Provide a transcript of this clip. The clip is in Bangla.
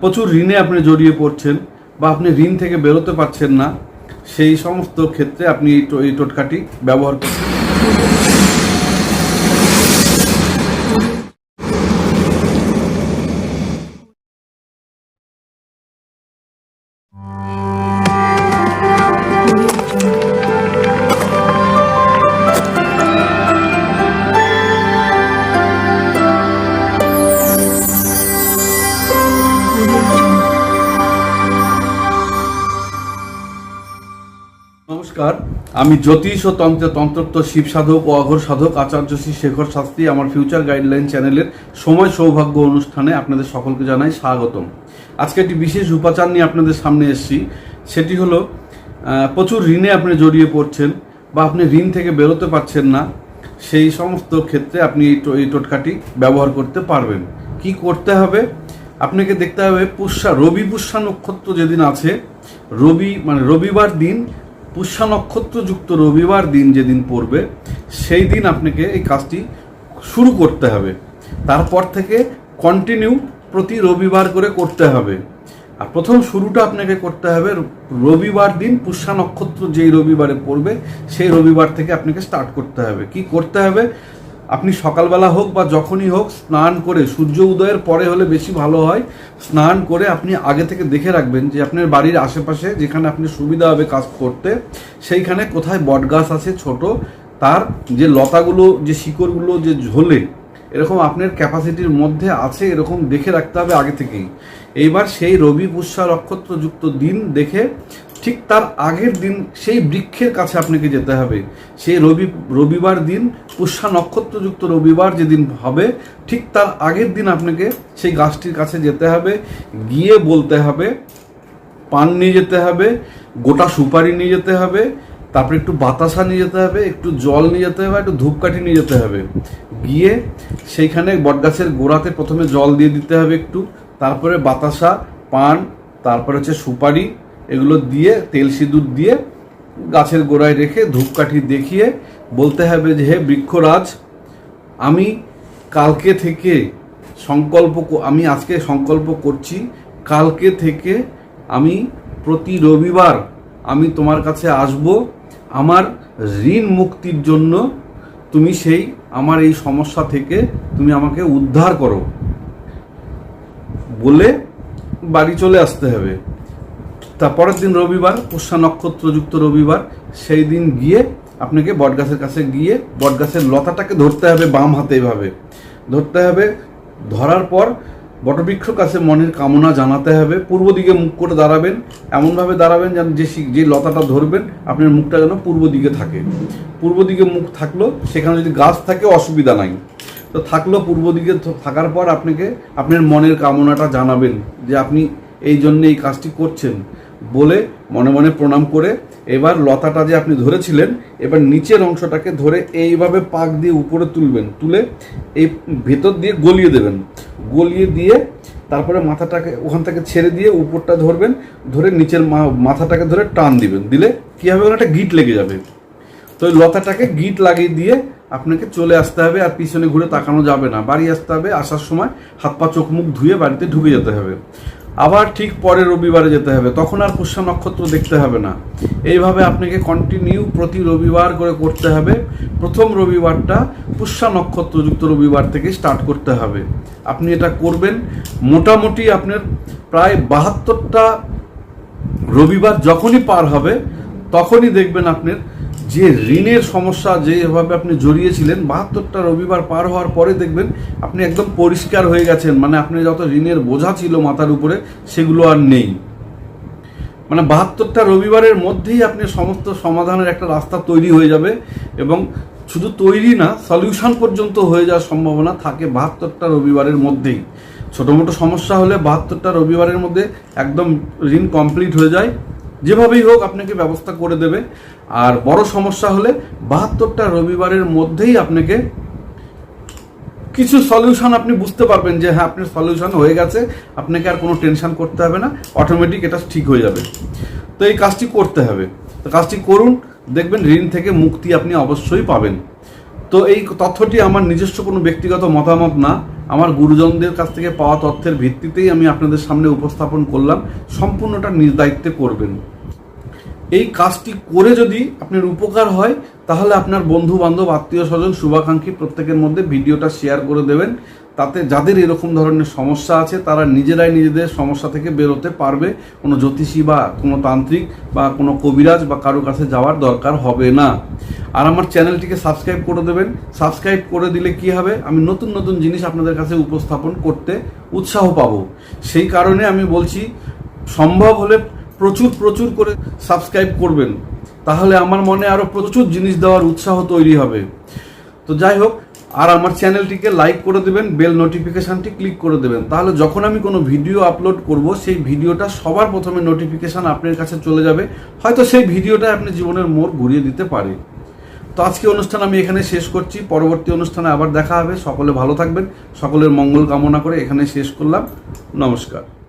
প্রচুর ঋণে আপনি জড়িয়ে পড়ছেন বা আপনি ঋণ থেকে বেরোতে পারছেন না, সেই সমস্ত ক্ষেত্রে আপনি এই টোটকাটি ব্যবহার করতে নমস্কার, আমি জ্যোতিষ ও তন্ত্র তন্ত্রত্ব শিব সাধক ও অঘর সাধক আচার্য শ্রী শেখর শাস্ত্রী আমার ফিউচার গাইডলাইন চ্যানেলের সময় সৌভাগ্য অনুষ্ঠানে আপনাদের সকলকে জানাই স্বাগতম। আজকে একটি বিশেষ উপাচার নিয়ে আপনাদের সামনে এসেছি, সেটি হলো প্রচুর ঋণে আপনি জড়িয়ে পড়ছেন বা আপনি ঋণ থেকে বেরোতে পারছেন না, সেই সমস্ত ক্ষেত্রে আপনি এই টোটকাটি ব্যবহার করতে পারবেন। কি করতে হবে? আপনাকে দেখতে হবে পুষ্যা, রবি পুষ্যা নক্ষত্র যেদিন আছে, রবি মানে রবিবার দিন পুষ্যা নক্ষত্রযুক্ত রবিবার দিন যেদিন পড়বে, সেই দিন আপনাকে এই কাজটি শুরু করতে হবে। তারপর থেকে কন্টিনিউ প্রতি রবিবার করে করতে হবে। আর প্রথম শুরুটা আপনাকে করতে হবে রবিবার দিন পুষ্যা নক্ষত্র যেই রবিবারে পড়বে, সেই রবিবার থেকে আপনাকে স্টার্ট করতে হবে। কি করতে হবে? আপনি সকালবেলা হোক বা যখনই হোক স্নান করে, সূর্য উদয়ের পরে হলে বেশি ভালো হয়। স্নান করে আপনি আগে থেকে দেখে রাখবেন যে আপনার বাড়ির আশেপাশে যেখানে আপনি সুবিধা হবে কাজ করতে, সেইখানে কোথায় বটগাছ আছে ছোট, তার যে লতাগুলো, যে শিকড়গুলো, যে ঝোলে, এরকম আপনার ক্যাপাসিটির মধ্যে আছে, এরকম দেখে রাখতে হবে আগে থেকেই। এইবার সেই রবি পুষ্যা নক্ষত্রযুক্ত দিন দেখে ঠিক তার আগের দিন সেই বৃক্ষের কাছে আপনাকে যেতে হবে। সেই রবি, রবিবার দিন, পুষ্যা নক্ষত্রযুক্ত রবিবার যেদিন হবে, ঠিক তার আগের দিন আপনাকে সেই গাছটির কাছে যেতে হবে। গিয়ে বলতে হবে, পান নিয়ে যেতে হবে, গোটা সুপারি নিয়ে যেতে হবে, তারপরে একটু বাতাসা নিয়ে যেতে হবে, একটু জল নিয়ে যেতে হবে, একটু ধূপকাঠি নিয়ে যেতে হবে। গিয়ে সেইখানে বটগাছের গোড়াতে প্রথমে জল দিয়ে দিতে হবে একটু, তারপরে বাতাসা, পান, তারপরে হচ্ছে সুপারি এগুলো দিয়ে, তেল সিঁদুর দিয়ে গাছের গোড়ায় রেখে ধূপকাঠি দেখিয়ে বলতে হবে যে, হে বৃক্ষরাজ, আমি কালকে থেকে সংকল্প আমি আজকে সংকল্প করছি, কালকে থেকে আমি প্রতি রবিবার আমি তোমার কাছে আসব। আমার ঋণ মুক্তির জন্য তুমি সেই, আমার এই সমস্যা থেকে তুমি আমাকে উদ্ধার করো। বলে বাড়ি চলে আসতে হবে। তারপরের দিন রবিবার, পুষ্যা নক্ষত্রযুক্ত রবিবার, সেই দিন গিয়ে আপনাকে বটগাছের কাছে গিয়ে বটগাছের লতাটাকে ধরতে হবে বাম হাতে এভাবে। ধরতে হবে, ধরার পর বটবৃক্ষ কাছে মনের কামনা জানাতে হবে, পূর্ব দিকে মুখ করে দাঁড়াবেন, এমনভাবে দাঁড়াবেন যেন যে যে লতাটা ধরবেন, আপনার মুখটা যেন পূর্ব দিকে থাকে। পূর্ব দিকে মুখ থাকল, সেখানে যদি গাছ থাকে, অসুবিধা নাই। তো থাকল পূর্ব দিকে থাকার পর আপনাকে আপনার মনের কামনাটা জানাবেন যে আপনি এই জন্য এই কাজটি করছেন। বলে মনে মনে প্রণাম করে, এবার লতাটা যে আপনি ধরেছিলেন, এবার নিচের অংশটাকে ধরে এইভাবে পাক দিয়ে উপরে তুলবেন, তুলে এই ভেতর দিয়ে গলিয়ে দেবেন। গলিয়ে দিয়ে তারপরে মাথাটাকে ওখান থেকে ছেড়ে দিয়ে উপরটা ধরবেন, ধরে নিচের মাথাটাকে ধরে টান দিবেন। দিলে কী হবে? একটা গিট লেগে যাবে। তো ওই লতাটাকে গিট লাগিয়ে দিয়ে আপনাকে চলে আসতে হবে আর পিছনে ঘুরে তাকানো যাবে না। বাড়ি আসতে হবে, আসার সময় হাত পা চোখ মুখ ধুয়ে বাড়িতে ঢুকে যেতে হবে। আবার ঠিক পরের রবিবারে যেতে হবে। তখন আর পুষ্যা নক্ষত্র দেখতে হবে না। এইভাবে আপনাকে কন্টিনিউ প্রতি রবিবার করে করতে হবে। প্রথম রবিবারটা পুষ্যা নক্ষত্রযুক্ত রবিবার থেকে স্টার্ট করতে হবে। আপনি এটা করবেন। মোটামুটি আপনার প্রায় বাহাত্তরটা রবিবার যখনই পার হবে, তখনই দেখবেন আপনার যে ঋণের সমস্যা যেভাবে আপনি জড়িয়েছিলেন, বাহাত্তরটা রবিবার পার হওয়ার পরে দেখবেন আপনি একদম পরিষ্কার হয়ে গেছেন। মানে আপনি যত ঋণের বোঝা ছিল মাথার উপরে, সেগুলো আর নেই। মানে বাহাত্তরটা রবিবারের মধ্যেই আপনি সমস্ত সমাধানের একটা রাস্তা তৈরি হয়ে যাবে এবং শুধু তৈরি না, সলিউশন পর্যন্ত হয়ে যাওয়ার সম্ভাবনা থাকে বাহাত্তরটা রবিবারের মধ্যেই। ছোটো মোটো সমস্যা হলে বাহাত্তরটা রবিবারের মধ্যে একদম ঋণ কমপ্লিট হয়ে যায়। যেভাবেই হোক আপনাকে ব্যবস্থা করে দেবে। আর বড় সমস্যা হলে বাহাত্তরটা রবিবারের মধ্যেই আপনাকে কিছু সলিউশন আপনি বুঝতে পারবেন যে হ্যাঁ আপনার সলিউশন হয়ে গেছে, আপনাকে আর কোনো টেনশন করতে হবে না অটোমেটিক এটা ঠিক হয়ে যাবে। তো এই কাজটি করতে হবে। তো কাজটি করুন, দেখবেন ঋণ থেকে মুক্তি আপনি অবশ্যই পাবেন। তো এই তথ্যটি আমার নিজস্ব কোনো ব্যক্তিগত মতামত না। আমার গুরুজনদের কাছ থেকে পাওয়া তথ্যের ভিত্তিতেই আমি আপনাদের সামনে উপস্থাপন করলাম। সম্পূর্ণটা নিজ দায়িত্বে করবেন। এই কাজটি করে যদি আপনার উপকার হয়, তাহলে আপনার বন্ধু বান্ধব আত্মীয় স্বজন শুভাকাঙ্ক্ষী প্রত্যেকের মধ্যে ভিডিওটা শেয়ার করে দেবেন। তাতে যাদের এরকম ধরনের সমস্যা আছে, তারা নিজেরাই নিজেদের সমস্যা থেকে বেরোতে পারবে। কোনো জ্যোতিষী বা কোনো তান্ত্রিক বা কোনো কবিরাজ বা কারও কাছে যাওয়ার দরকার হবে না। আর আমার চ্যানেলটিকে সাবস্ক্রাইব করে দেবেন। সাবস্ক্রাইব করে দিলে কি হবে? আমি নতুন নতুন জিনিস আপনাদের কাছে উপস্থাপন করতে উৎসাহ পাবো। সেই কারণে আমি বলছি, সম্ভব হলে প্রচুর প্রচুর করে সাবস্ক্রাইব করবেন। তাহলে আমার মনে আরও প্রচুর জিনিস দেওয়ার উৎসাহ তৈরি হবে। তো যাই হোক, আর আমার চ্যানেলটিকে লাইক করে দেবেন, বেল নোটিফিকেশানটি ক্লিক করে দেবেন। তাহলে যখন আমি কোনো ভিডিও আপলোড করব, সেই ভিডিওটা সবার প্রথমে নোটিফিকেশন আপনার কাছে চলে যাবে। হয়তো সেই ভিডিওটা আপনি জীবনের মোড় ঘুরিয়ে দিতে পারে। তো আজকে অনুষ্ঠান আমি এখানে শেষ করছি। পরবর্তী অনুষ্ঠানে আবার দেখা হবে। সকলে ভালো থাকবেন। সকলের মঙ্গল কামনা করে এখানে শেষ করলাম। নমস্কার।